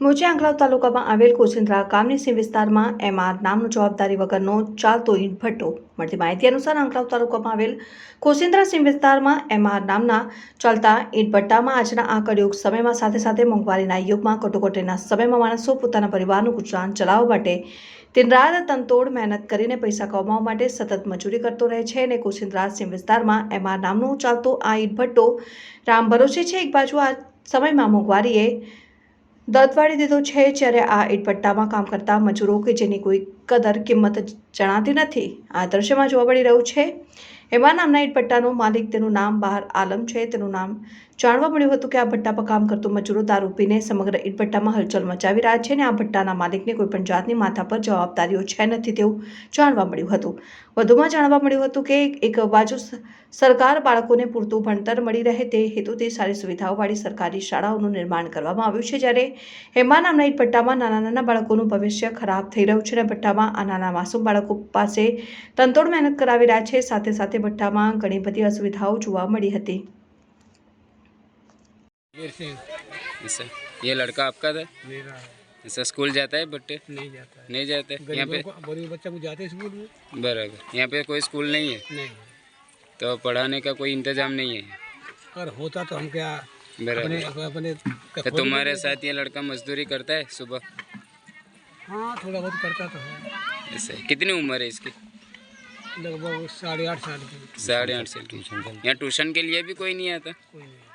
મોજે આંકલાવ તાલુકામાં આવેલ કોસિન્દ્રા ગામની સિંહ વિસ્તારમાં એમઆર નામનો જવાબદારી વગરનો ચાલતો ઈટ ભઠ્ઠો. મળતી માહિતી અનુસાર આંકલાવ તાલુકામાં આવેલ કોસિન્દ્રા સિંહ વિસ્તારમાં એમઆર નામના ચાલતા ઈંટ ભઠ્ઠામાં આજના આ કળિયુગ સમયમાં સાથે સાથે મોંઘવારીના યુગમાં કટોકટીના સમયમાં માણસો પોતાના પરિવારનું ગુજરાન ચલાવવા માટે દિનરાત તનતોડ મહેનત કરીને પૈસા કમાવવા માટે સતત મજૂરી કરતો રહે છે અને કોસિન્દ્રા સિંહ વિસ્તારમાં એમઆર નામનો ચાલતો આ ઈંટ ભઠ્ઠો રામ ભરોસે છે. એક બાજુ આ સમયમાં મોંઘવારીએ દત્તવાડી દીધો છે જ્યારે આ ઈટપટ્ટામાં કામ કરતા મજૂરો કે જેની કોઈ કદર કિંમત જણાતી નથી, આ દ્રશ્યમાં જોવા મળી રહ્યું છે એવા નામના ઈટપટ્ટાનો માલિક તેનું નામ બહાર આલમ છે. તેનું નામ જાણવા મળ્યું હતું કે આ ભટ્ટા પર કામ કરતું મજૂરો દારૂ પીને સમગ્ર ઈટપટ્ટામાં હલચલ મચાવી રહ્યા છે અને આ ભટ્ટાના માલિકને કોઈપણ જાતની માથા પર જવાબદારીઓ છે નથી તેવું જાણવા મળ્યું હતું. વધુમાં જાણવા મળ્યું હતું કે એક બાજુ સરકાર બાળકોને પૂરતું ભણતર મળી રહે તે હેતુથી સારી સુવિધાઓવાળી સરકારી શાળાઓનું નિર્માણ કરવામાં આવ્યું છે. જ્યારે હેમા નામના ઈટ ભટ્ટામાં નાના નાના બાળકોનું ભવિષ્ય ખરાબ થઈ રહ્યું છે અને ભટ્ટામાં આ નાના માસૂમ બાળકો પાસે તંતોડ મહેનત કરાવી રહ્યા છે. સાથે સાથે ભટ્ટામાં ઘણી બધી અસુવિધાઓ જોવા મળી હતી वीर सिंह ऐसा ये लड़का आपका था मेरा है ऐसा स्कूल जाता है बट्टे नहीं जाता है नहीं जाते यहाँ पे गरीबों को गरीब बच्चा को जाते हैं स्कूल में बराबर यहाँ पे कोई स्कूल नहीं है नहीं तो पढ़ाने का कोई इंतजाम नहीं है अगर होता तो हम क्या अपने बराबर अपने तो तुम्हारे साथ ये लड़का मजदूरी करता है सुबह हाँ थोड़ा बहुत करता तो है ऐसा है। कितनी उम्र है इसकी लगभग साढ़े आठ साल की साढ़े आठ साल की यहाँ ट्यूशन के लिए भी कोई नहीं आता कोई नहीं